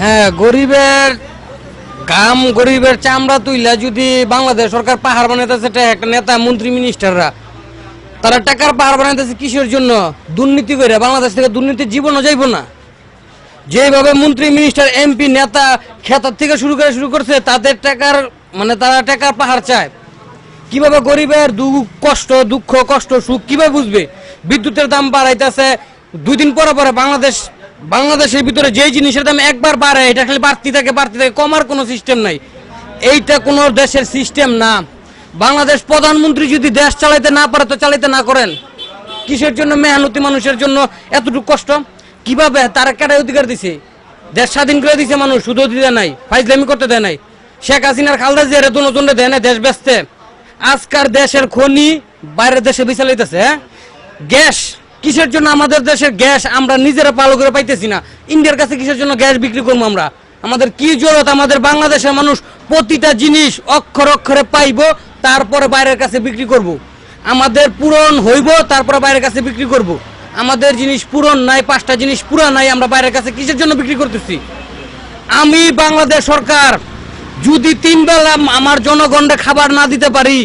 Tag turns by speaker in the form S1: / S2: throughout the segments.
S1: হ্যাঁ গরিবের গাম গরিবের চামড়া তুইলা যদি বাংলাদেশ সরকার পাহাড় বানাইতেছে একটা নেতা, মন্ত্রী মিনিস্টাররা তারা টাকার পাহাড় বানাইতেছে কিসের জন্য? দুর্নীতি করে বাংলাদেশ থেকে দুর্নীতি জীবনও যাইব না। যেভাবে মন্ত্রী মিনিস্টার এমপি নেতা খেতার থেকে শুরু করে শুরু করছে, তাদের টাকার মানে তারা টাকার পাহাড় চায়। কীভাবে গরিবের দুঃখ, কষ্ট দুঃখ, কষ্ট, সুখ কীভাবে বুঝবে? বিদ্যুতের দাম বাড়াইতেছে, দুই দিন পরে পরে বাংলাদেশ বাংলাদেশের ভিতরে যেই জিনিসের দাম একবার বাড়ে, এটা খালি বাড়তি থাকে বাড়তি থাকে কমার কোনো সিস্টেম নাই। এইটা কোনো দেশের সিস্টেম না। বাংলাদেশ প্রধানমন্ত্রী যদি দেশ চালাইতে না পারে, তো চালাইতে না করেন। কিসের জন্য মেহনতি মানুষের জন্য এতটুকু কষ্ট? কীভাবে? তারা কেটাই অধিকার দিছে? দেশ স্বাধীন করে দিছে মানুষ, শুধু দিতে নাই, ফাইজলামি করতে দেয় নাই। শেখ হাসিনার খালদা জিয়ারে দুজনে দেয় নাই, দেশ ব্যস্তে আজকার দেশের খনি বাইরের দেশে বিচালাইতেছে হ্যাঁ? গ্যাস কিসের জন্য আমাদের দেশের গ্যাস আমরা নিজেরা পালো করে পাইতেছি না ইন্ডিয়ার কাছে কিসের জন্য গ্যাস বিক্রি করব আমরা আমাদের কি জরুরত আমাদের বাংলাদেশের মানুষ প্রতিটা জিনিস অক্ষর অক্ষরে পাইবো, তারপরে বাইরের কাছে বিক্রি করব। আমাদের পূরণ হইব, তারপরে বাইরের কাছে বিক্রি করব। আমাদের জিনিস পূরণ নাই, পাঁচটা জিনিস পুরা নাই, আমরা বাইরের কাছে কিসের জন্য বিক্রি করতেছি আমি বাংলাদেশ সরকার, যদি তিন বেলা আমার জনগণকে খাবার না দিতে পারি,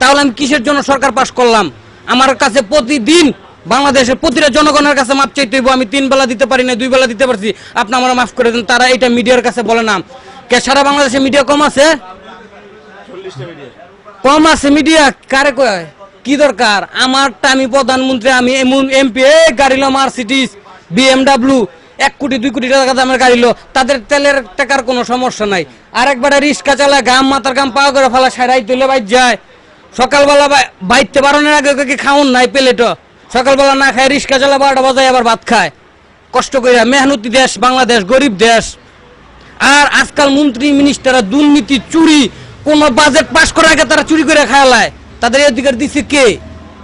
S1: তাহলে আমি কিসের জন্য সরকার পাশ করলাম আমার কাছে প্রতিদিন বাংলাদেশের প্রতিটা জনগণের কাছে মাপ চাইতে হইব। আমি তিন বেলা দিতে পারি না দুই বেলা দিতে পারছি। আপনি আমার মাফ করে দেন তারা এটা মিডিয়ার কাছে বলে না। কে সারা বাংলাদেশে মিডিয়া কম আছে? কম আছে মিডিয়া? কারে কয়? কি দরকার? আমারটা আমি প্রধানমন্ত্রী আমি এমন এমপি এ গাড়িলো মার্সিডিস বিএমডাব্লিউ এক কোটি দুই কোটি টাকা দামের গাড়িলো। তাদের তেলের টাকার কোনো সমস্যা নাই। আর আরেকবারে রিক্সা চালায় গাম মাথার গাম পাওয়া করে ফেলা সারাই তুলে বাইর যায়। সকালবেলা বাই- বাইতে বারণের আগে কি খাওন নাই পেলেটো সকালবেলা না খায় রিক্সা চালা বারোটা বাজায় আবার ভাত খায়। কষ্ট করে মেহনতি দেশ বাংলাদেশ গরিব দেশ। আর আজকাল মন্ত্রী মিনিস্টাররা দুর্নীতি চুরি কোন বাজেট পাস করার আগে তারা চুরি করে খায়ালায় তাদের এই অধিকার দিচ্ছে কে?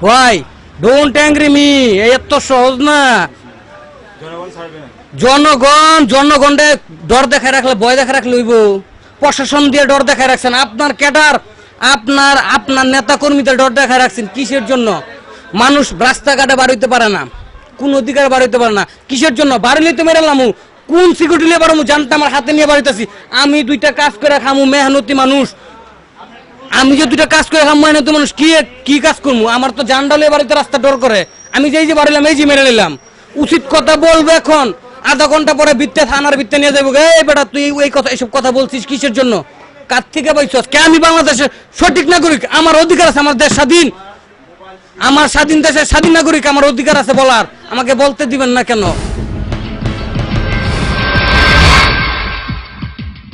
S1: ভাই ডোন্ট অ্যাংরি মি এত সহজ না। জনগণ জনগণে ডর দেখায় রাখলে ভয় দেখা রাখলে হইব। প্রশাসন দিয়ে ডর দেখায় রাখছেন। আপনার ক্যাডার আপনার আপনার নেতা কর্মীদের ডর দেখায় রাখছেন কিসের জন্য? মানুষ রাস্তাঘাটে বার হইতে পারে না, কোন অধিকার বার হইতে পারে না। কিসের জন্য? বাড়িলে তো মেরালামু কোন সিকিউরিটি নিয়ে পারমু জানতে আমার হাতে নিয়ে বাড়িতেছি আমি দুইটা কাজ করে খামু, মেহনতি মানুষ। আমি যে দুইটা কাজ করে খামু, মেহনতি মানুষ, কি কি কাজ করব আমার তো জানডালে বাড়িতে রাস্তা ডর করে। আমি যেই যে বাড়িলাম এই যে মেরে নিলাম। উচিত কথা বলব এখন। আধা ঘণ্টা পরে বৃত্তে থানার বৃত্তে নিয়ে যাব এই বেটা, তুই এই কথা এইসব কথা বলছিস কিসের জন্য? কার থেকে পাইছস কে আমি বাংলাদেশের সঠিক নাগরিক? আমার অধিকার আছে, আমার দেশ স্বাধীন। আমার স্বাধীন দেশের স্বাধীন নাগরিক আমার অধিকার আছে বলার। আমাকে বলতে দিবেন না কেন?